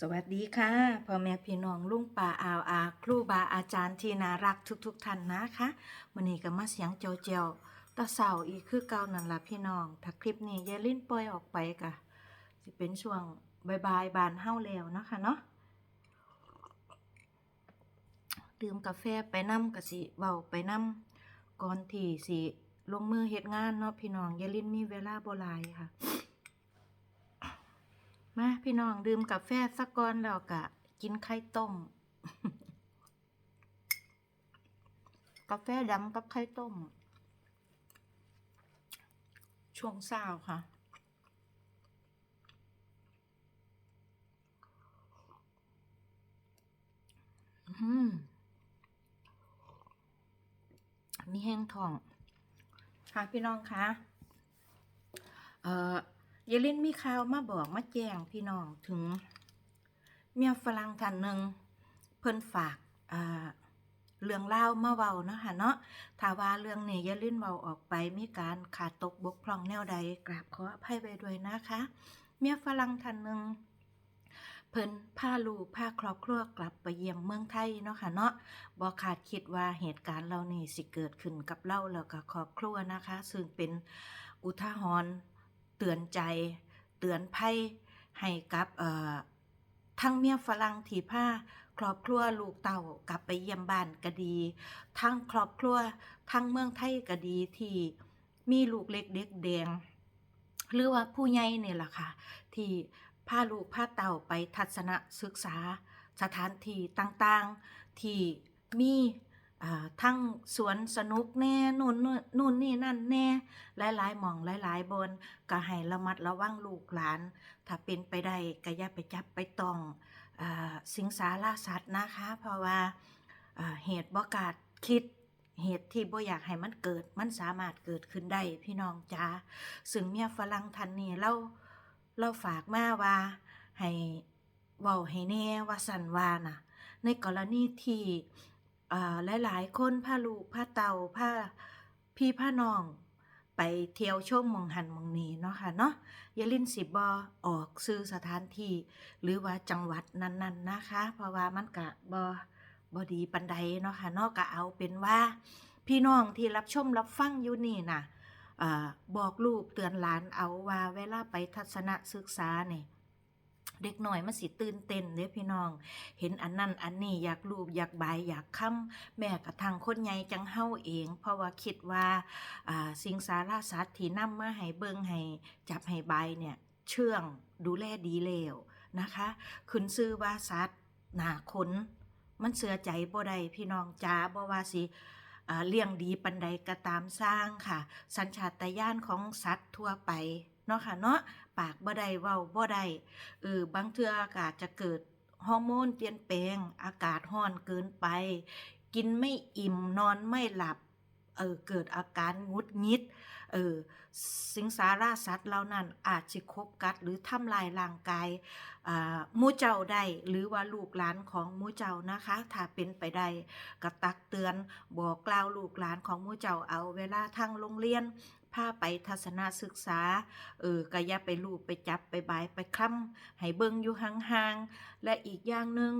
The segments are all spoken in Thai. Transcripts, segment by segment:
สวัสดีค่ะพ่อแม่พี่น้องลุงป่าอาวอาครูบาอาจารย์ที่น่ารักทุกๆทท่านนะคะวันนี้ก็มาเสียงเจียวเจียวตาเสาอีกคือเก่านั่นละพี่น้องถ้าคลิปนี้ยายลิ้นปล่อยออกไปกะจะเป็นช่วงบายๆบานเฮาแล้วเนาะคะเนาะดื่มกาแฟไปน้ำกะสิเบาไปน้ำก่อนที่สิลงมือเฮ็ดงานเนาะพี่น้องยายลิ้นมีเวลาบ่หลายค่ะ มาพี่น้องดื่มกาแฟสักก้อนแล้วกะ กินไข่ต้ม กาแฟดำกับไข่ต้ม ช่วงเช้าค่ะมมีแห้งทอง ค่ะพี่น้องคะ เอ่อ ยายลินมีข่าวมาบอกมาแจ้งพี่น้องถึง เมียฝรั่งท่านหนึ่งเพิ่นฝากเรื่องเล่ามาเว้าเนาะค่ะเนาะถ้าว่าเรื่องนี้ยายลินเว้าออกไปมีการขาดตกบกพร่องแนวใดกราบขออภัยไว้ด้วยนะคะ เมียฝรั่งท่านหนึ่งเพิ่นพาลูกพาครอบครัวกลับไปเยี่ยมเมืองไทยเนาะค่ะเนาะบ่คาดคิดว่าเหตุการณ์เหล่านี้สิเกิดขึ้นกับเราแล้วก็ครอบครัวนะคะ ซึ่งเป็นอุทาหรณ์ เตือนใจ เตือนภัยให้กับทั้งเมียฝรั่งที่พาครอบครัวลูกเต่ากลับไปเยี่ยมบ้านก็ดี ทั้งครอบครัวทั้งเมืองไทยก็ดีที่มีลูกเล็กเด็กแดง หรือว่าผู้ใหญ่เนี่ยแหละค่ะ ที่พาลูกพาเต่าไปทัศนศึกษาสถานที่ต่างๆ ที่มี ทั้งสวนสนุกแน่นู่นนู่นนู่นนี่นั่นแน่หลายๆหมองหลาย ๆ บนก็ให้ระมัดระวังลูกหลาน ถ้าเป็นไปได้ก็อย่าไปจับไปตองอสิงสาราสัตว์นะคะ เพราะว่าเหตุบกาดคิดเหตุที่บ่อยากให้มันเกิด มันสามารถเกิดขึ้นได้พี่น้องจ้าซึ่งเมียฝรั่งท่านนี้เราเราฝากมาว่าให้เว้าให้แน่ว่าสันว่าน่ะในกรณีที่ หลายๆ คนพาลูกพาเตาพาพี่พาน้อง ไปเที่ยวชมมองหันมองนี้เนาะค่ะเนาะอย่าลิ้นสิบบอออกซื้อสถานที่หรือว่าจังหวัดนั้นๆนะคะ เพราะว่ามันกะบอบอดีปันใดเนาะค่ะเนาะก็เอาเป็นว่า พี่น้องที่รับชมรับฟังอยู่นี่น่ะอ่าบอกลูกเตือนหลานเอาว่าเวลาไปทัศนศึกษาเนี่ย เด็กหน่อยมันสิตื่นเต้นเด้พี่น้อง เห็นอันนั้นอันนี้อยากรูปอยากบายอยากค้ำแม่กระทางคนใหญ่จังเฮาเอง เพราะว่าคิดว่าสิ่งสาราสัตว์ที่นำมาให้เบิ่งให้จับให้ใบเนี่ยเชื่องดูแลดีแล้วนะคะขึ้นชื่อว่าสัตว์หนาขนมันเสือใจบ่ได้พี่น้องจ้าบ่ว่าสิเลี้ยงดีปันใดก็ตามสร้างค่ะ สัญชาตญาณของสัตว์ทั่วไปเนาะค่ะเนาะ ปากบ่ได้เว้าบ่ได้เออบางเทื่ออากาศจะเกิดฮอร์โมนเปลี่ยนแปลง อากาศร้อนเกินไป กินไม่อิ่มนอนไม่หลับเออเกิดอาการงุดงิดเออสิงสาราสัตว์เหล่านั้นอาจจะคบกัดหรือทำลายร่างกายอ่ามูเจ้าได้หรือว่าลูกหลานของมูเจ้านะคะ ถ้าเป็นไปได้ก็ตักเตือนบอกกล่าวลูกหลานของมูเจ้าเอาเวลาทางโรงเรียน พาไปทัศนศึกษา เออก็ย่าไปลูบไปจับไปบายไปคล่ำให้เบิ่งอยู่ห่างๆ และอีกอย่างหนึ่ง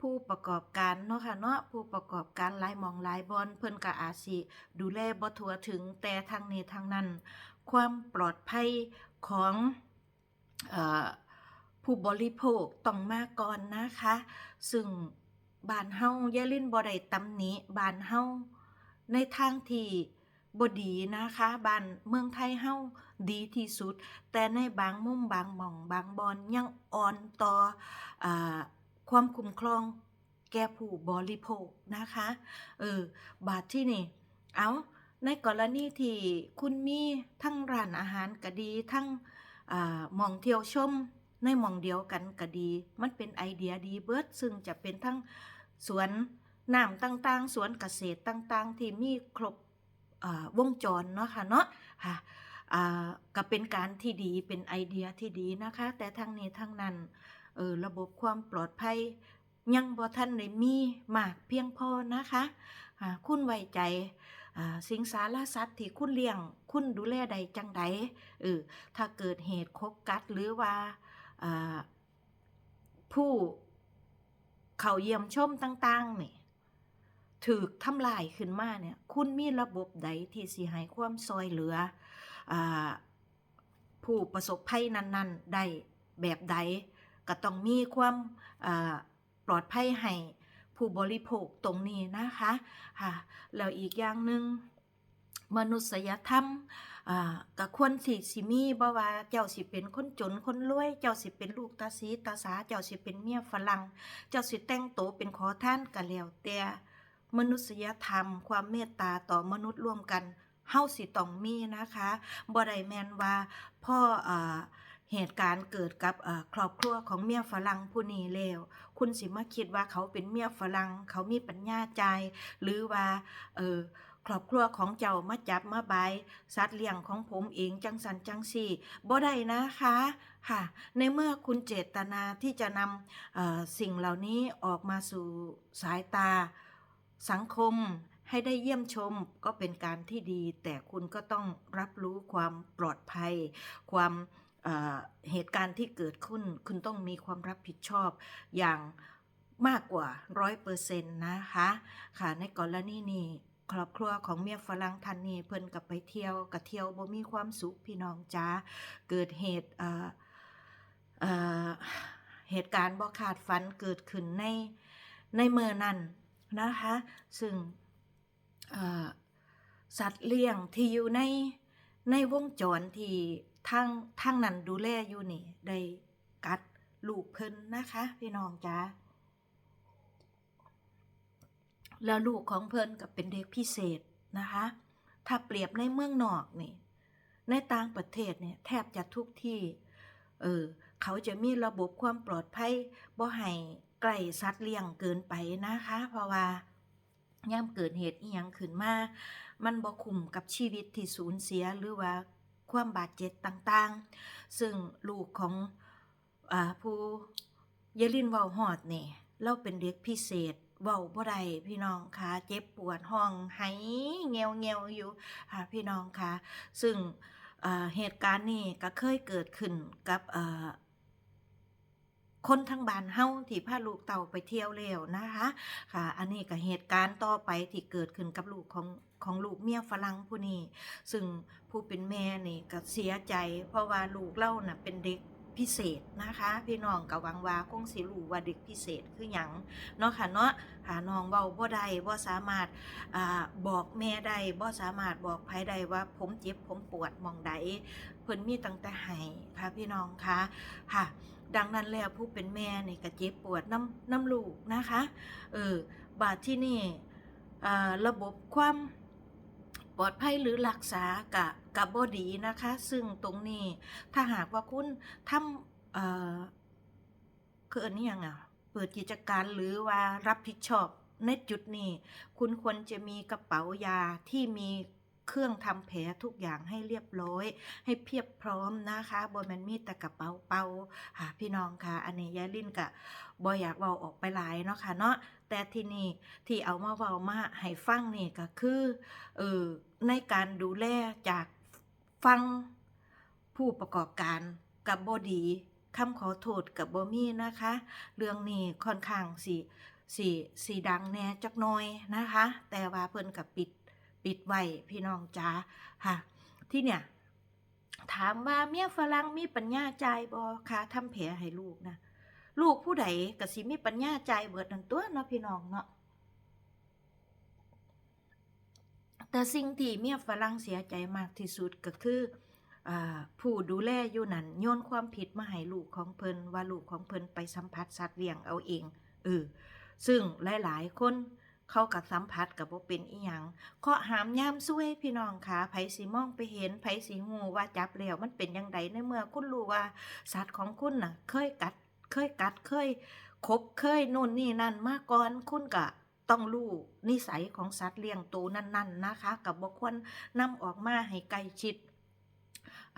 ผู้ประกอบการเนาะค่ะเนาะผู้ประกอบการหลายมองหลายบอนเพิ่นก็อาสิดูแลบ่ทั่วถึงแต่ทางนี้ทางนั้น ความปลอดภัยของออผู้บริโภคต้องมาก่อนนะคะ ซึ่งบ้านเฮาอย่าลิ้นบ่ได้ตำหนิบ้านเฮาในทางที่ บดีนะคะบ้านเมืองไทยเฮาดีที่สุด แต่ในบางมุมบางหม่องบางบอนยังอ่อนต่ออความคุ้มครองแก่ผู้บริโภคนะคะเออบาทที่นี่เอาในกรณีที่คุณมีทั้งร้านอาหารก็ดีทั้งอ่าหมองเที่ยวชมในหมองเดียวกันก็ดี มันเป็นไอเดียดีเบิดซึ่งจะเป็นทั้งสวนน้ำต่างๆ สวนเกษตรต่างๆ ที่มีครบ วงจรเนาะค่ะเนาะค่ะก็เป็นการที่ดีเป็นไอเดียที่ดีนะคะ แต่ทั้งนี้ทั้งนั้นเออระบบความปลอดภัยยังบ่ทันได้มีมากเพียงพอนะคะอ่าคุณไว้ใจสิงสารสัตว์ที่คุณเลี้ยง คุณดูแลใดจังใดเออถ้าเกิดเหตุคบกัดหรือว่าผู้เขาเยี่ยมชมต่างๆนี่ ถูกทำลายขึ้นมาเนี่ยคุณมีระบบใดที่สิให้ความซอยเหลืออผู้ประสบภัยนั้น ๆ ได้แบบใดก็ต้องมีความปลอดภัยให้ผู้บริโภคตรงนี้นะคะค่ะแล้วอีกอย่างหนึ่งมนุษยธรรมกับควรสิสิมีบ่ว่าเจ้าสิเป็นคนจนคนรวย เจ้าสิเป็นลูกตาสีตาสา เจ้าสิเป็นเมียฝรั่ง เจ้าสิแต่งโตเป็นขอท่านก็แล้วแต่ มนุษยธรรม ความเมตตาต่อมนุษย์ร่วมกันเฮาสิต้องมีนะคะบ่ได้แมนว่าพ่ออเหตุการณ์เกิดกับครอบครัวของเมียฝรั่งผู้นี้แล้วคุณสิมาคิดว่าเขาเป็นเมียฝรั่งเขามีปัญญาใจ หรือว่าเออครอบครัวของเจ้ามาจับมาใบายสัตว์เลี้ยงของผมเองจังสันจังสี่บ่ได้นะคะค่ะ ในเมื่อคุณเจตนาที่จะนำสิ่งเหล่านี้ออกมาสู่สายตา สังคมให้ได้เยี่ยมชมก็เป็นการที่ดี แต่คุณก็ต้องรับรู้ความปลอดภัย ความเเหตุการณ์ที่เกิดขึ้น คุณต้องมีความรับผิดชอบอย่างมากกว่าร้อยเปอร์เซ็นต์นะคะ ค่ะในกรณีนี้ครอบครัวของเมียฝรั่งท่านนีเพิ่นกับไปเที่ยวกับเที่ยวบ่มีความสุขพี่น้องจ้าเกิดเหตุเเเหตุการณ์บ่คาดฝันเกิดขึ้นในในเมื่อนั้น นะคะ ซึ่งสัตว์เลี้ยงที่อยู่ในในวงจรที่ทางทางนั้นดูแลอยู่นี่ได้กัดลูกเพิ่นนะคะ พี่น้องจ้าแล้วลูกของเพิ่นก็เป็นเด็กพิเศษนะคะ ถ้าเปรียบในเมืองนอกนี่ ในต่างประเทศเนี่ยแทบจะทุกที่ เออเขาจะมีระบบความปลอดภัยบ่ให้ ใกลสัตว์เลี้ยงเกินไปนะคะ เพราะว่าย่ามเกิดเหตุอีหยังขึ้นมา มันบ่คุ้มกับชีวิตที่สูญเสียหรือว่าความบาดเจ็บต่างๆ ซึ่งลูกของอผู้เยลินเว้าฮอดนี่เราเป็นเด็กพิเศษเว้าบ่ได้พี่น้องคะเจ็บปวดห้องไหเงียวเงียวอยู่ค่ะพี่น้องคะซึ่งเหตุการณ์นี้ก็เคยเกิดขึ้นกับ คนทั้งบ้านเฮาที่พาลูกเต่าไปเที่ยวแล้วนะคะค่ะ อันนี้ก็เหตุการณ์ต่อไปที่เกิดขึ้นกับลูกของของลูกเมียฝรั่งผู้นี้ซึ่งผู้เป็นแม่นี่ก็เสียใจ เพราะว่าลูกเล่าน่ะเป็นเด็ก พิเศษนะคะ พี่น้องก็หวังวาคงสิรู้ว่าเด็กพิเศษคือหยังเนาะค่ะเนาะหาน้องเว้าบ่ได้บ่สามารถอบอกแม่ได้บ่สามารถบอกไผได้ว่าผมเจ็บผมปวดมองใดเพิ่นมีตั้งแต่ให้ค่ะพี่น้องคะค่ะดังนั้นแล้วผู้เป็นแม่นี่ก็เจ็บปวดน้ำน้ำลูกนะคะเออบาดที่นี่ระบบความ ปลอดภัยหรือรักษากะกับบดีนะคะ ซึ่งตรงนี้ถ้าหากว่าคุณทำเอ่อคืออันนี้ยังอะเปิดกิจการหรือว่ารับผิดชอบในจุดนี้ คุณควรจะมีกระเป๋ายาที่มีเครื่องทำแผลทุกอย่างให้เรียบร้อย ให้เพียบพร้อมนะคะบนมันมีแต่กระเป๋าเปาค่ะพี่น้องค่ะ อันนี้ยายลินกะบอยอยากเว้าออกไปหลายเนาะค่ะเนาะแต่ที่นี่ที่เอามาเว้ามาให้ฟังนี่ก็คือเออ ในการดูแลจากฟังผู้ประกอบการกับบดีคำขอโทษกับบมีนะคะ เรื่องนี้ค่อนข้างสีสีสีดังแน่จักน้อยนะคะ แต่ว่าเพิ่นกับปิดปิดไว้พี่น้องจ้าค่ะ ที่เนี่ย ถามว่าเมียฝรั่งมีปัญญาใจบ่คะทำแผลให้ลูกนะ ลูกผู้ใดก็สิมีปัญญาใจเบิดนั่นตัวเนาะพี่น้องเนาะ แต่สิ่งที่เมียฝรั่งเสียใจมากที่สุดก็คืออผู้ดูแลอยู่นั่นโยนความผิดมาให้ลูกของเพิ่นว่าลูกของเพิ่นไปสัมผัสสัตว์เลี้ยงเอาเองเออซึ่งหลาย ๆ คนเข้ากับสัมผัสกับบ่เป็นอีหยังเคาะหามยามซุยพี่น้องค่ะไผสิมองไปเห็นไผสิฮู้ว่าจับแล้วมันเป็นจังไดในเมื่อคุณรู้ว่า สัตว์ของคุณน่ะ เคยกัด เคยกัดเคยคบเคยนู่นนี่นั่นมาก่อนคุณก็ ต้องรู้นิสัยของสัตว์เลี้ยงตัวนั้นๆนะคะ กับบ่ควรนำออกมาให้ใกลชิด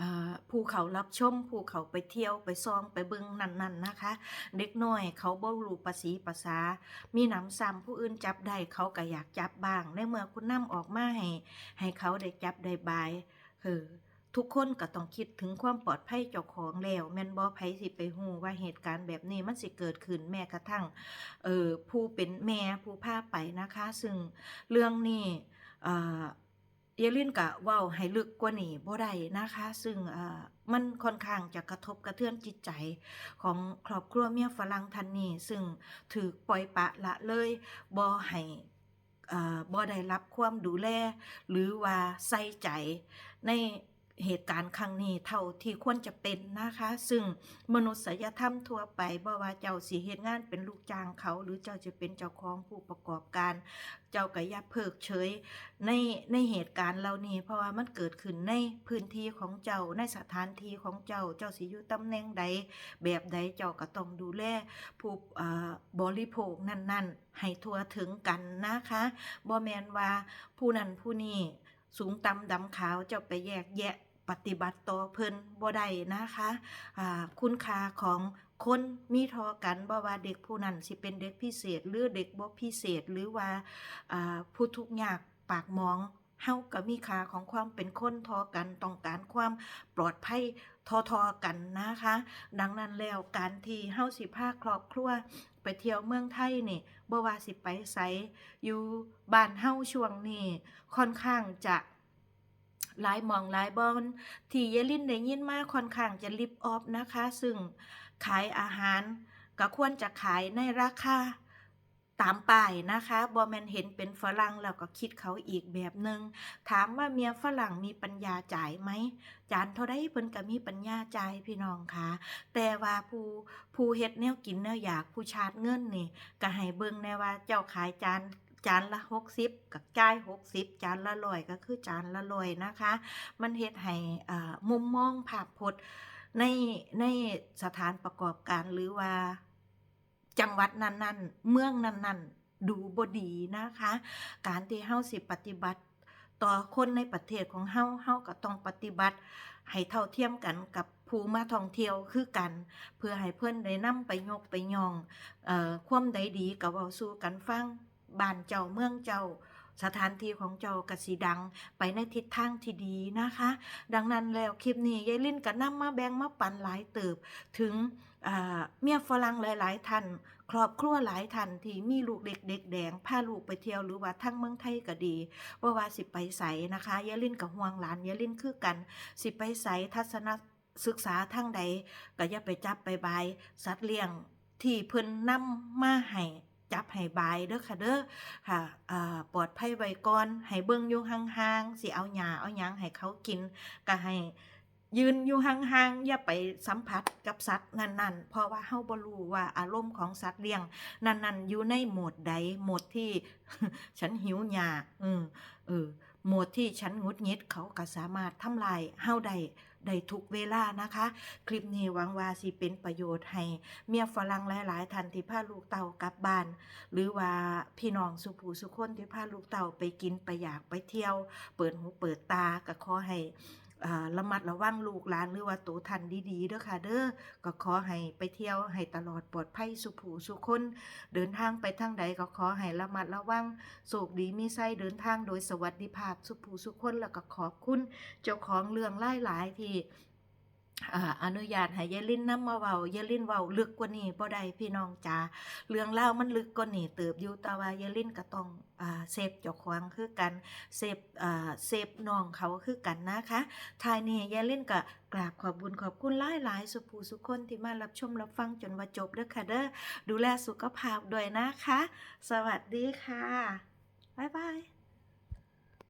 อ่าผู้เขารับชมผู้เขาไปเที่ยวไปซองไปเบิ่งนั่นๆนะคะ เด็กน้อยเขาบ่รู้ภาษีภาษา มีหนำซ้ำผู้อื่นจับได้เขาก็อยากจับบ้างในเมื่อคุณนำออกมาให้ให้เขาได้จับได้บายคือ ทุกคนก็ต้องคิดถึงความปลอดภัยเจ้าของแล้วแม่นบ่ไผสิไปฮู้ว่าเหตุการณ์แบบนี้มันสิเกิดขึ้นแม้กระทั่งเอ่อผู้เป็นแม่ผู้พาไปนะคะ ซึ่งเรื่องนี้เอ่อเยลินกะเว้าให้ลึกกว่านี้บ่ได้นะคะ ซึ่งเอ่อมันค่อนข้างจะกระทบกระเทือนจิตใจของครอบครัวเมียฝรั่งท่านนี้ซึ่งถูกปล่อยปะละเลยบ่ให้บ่ได้รับความดูแล หรือว่าใส่ใจใน เหตุการณ์ครั้งนี้เท่าที่ควรจะเป็นนะคะ ซึ่งมนุษยธรรมทั่วไปบ่ว่าเจ้าสิเฮ็ดงานเป็นลูกจ้างเขา หรือเจ้าจะเป็นเจ้าของผู้ประกอบการ เจ้าก็อย่าเพิกเฉยในในเหตุการณ์เหล่านี้ เพราะว่ามันเกิดขึ้นในพื้นที่ของเจ้าในสถานที่ของเจ้าเจ้าสิอยู่ตำแหน่งใด แบบใดเจ้าก็ต้องดูแลผู้บริโภคนั่น ๆ ให้ทั่วถึงกันนะคะบ่แม่นว่าผู้นั้นผู้นี้สูงต่ำดำขาวเจ้าไปแยกแยะ ปฏิบัติต่อเพิ่นบ่ได้นะคะอ่าคุณค่าของคนมีทอกันบ่ว่าเด็กผู้นั้นสิเป็นเด็กพิเศษ หรือเด็กบ่พิเศษหรือว่าอ่าผู้ทุกข์ยากปากมองเฮาก็มีค่าของความเป็นคนทอกันต้องการความปลอดภัยทอๆกันนะคะ ดังนั้นแล้วการที่เฮาสิพาครอบครัวไปเที่ยวเมืองไทยนี่บ่ว่าสิไปไสอยู่บ้านเฮาช่วงนี้ค่อนข้างจะ หลายหมองหลายบอนที่เยลินได้ยินมาค่อนข้างจะลิบออฟนะคะ ซึ่งขายอาหารก็ควรจะขายในราคาตามป้ายนะคะบ่แมนเห็นเป็นฝรั่งแล้วก็คิดเขาอีกแบบหนึงถามว่าเมียฝรั่งมีปัญญาจ่ายไหม จานเท่าใดเพิ่นก็มีปัญญาจ่ายพี่น้องค่ะ แต่ว่าผู้ผู้เฮ็ดแนวกินแนวอยากผู้ชาติเงินนี่ก็ให้เบิ่งแน่ว่าเจ้าขายจาน จานละ60กับจ่าย60จานละร้อยก็คือจานละร้อยนะคะ มันเฮ็ดให้มุมมองภาพพจน์ในในสถานประกอบการหรือว่าจังหวัดนั้น ๆ เมืองนั้น ๆ ดูบดีนะคะ การที่เฮาสิปฏิบัติต่อคนในประเทศของเฮาเฮาก็ต้องปฏิบัติ ให้เท่าเทียมกันกับผู้มาท่องเที่ยวคือกัน เพื่อให้เพิ่อนได้นำไปยกไปย่องเอ่อความใดดีก็เว้าสู่กันฟัง บ้านเจ้าเมืองเจ้า สถานที่ของเจ้ากสิดังไปในทิศทางที่ดีนะคะ ดังนั้นแล้วคลิปนี้ยายลินก็นำมาแบ่งมาปันหลายเติบ ถึงเมียฝรั่งหลาย ๆท่านครอบครัวหลายท่านที่มีลูกเด็กเด็กแดงพาลูกไปเที่ยวหรือว่าทั้งเมืองไทยก็ดีว่าว่าสิไปใสนะคะยายลินกับห่วงหลานยายลินคือกัน สิไปใสทัศนศึกษาทางใดก็อย่าไปจับไปบายสัตว์เลี้ยงที่เพิ่นนำมาให้ จับให้บายเด้อค่ะเด้อค่ะปลอดภัยไว้ก่อนให้เบิ่งอยู่ห่างๆสิเอาหญ้าเอาหยังให้เขากินก็ให้ยืนอยู่ห่างๆอย่าไปสัมผัสกับสัตว์นั่นๆ เพราะว่าเฮาบ่รู้ว่าอารมณ์ของสัตว์เลี้ยง นั่นๆ อยู่ในโหมดใดโหมดที่ฉันหิวหญ้าเออเออโหมดที่ฉันงุดงิดเขาก็สามารถทำลายเฮาได้ ได้ทุกเวลานะคะ คลิปนี้หวังว่าสิเป็นประโยชน์ให้เมียฝรั่งหลาย ๆท่านที่พาลูกเต่ากลับบ้าน หรือว่าพี่น้องสุภูสุคนที่พาลูกเต่าไปกินไปอยากไปเที่ยว เปิดหูเปิดตาก็ขอให้ ระมัดระวังลูกหลานหรือว่าตัวทันดีๆเด้อค่ะ เด้อก็ขอให้ไปเที่ยวให้ตลอดปลอดภัยสุผูสุคน เดินทางไปทางใดก็ขอให้ระมัดระวังโศกดีมีไส้เดินทางโดยสวัสดิภาพสุผูสุคนแล้วก็ขอบคุณเจ้าของเรื่องหลายๆที่ อนุญาตให้ยายลินนำมาเว้ายายลินเว้าลึกกว่านี้บ่ได้พี่น้องจ๋าเรื่องเล่ามันลึกกว่านี้เติบอยู่แต่ว่ายายลินก็ต้องอ่าเซฟเจ้าของคือกันเซฟอ่าเซฟน้องเขาคือกันนะคะทายนี้ยายล่นก็กราบขอบบุญขอบคุณหลายหลายๆสุภูสุคนที่มารับชมรับฟังจนว่าจบเด้อค่ะเด้อดูแลสุขภาพด้วยนะคะ สวัสดีค่ะบ๊ายบาย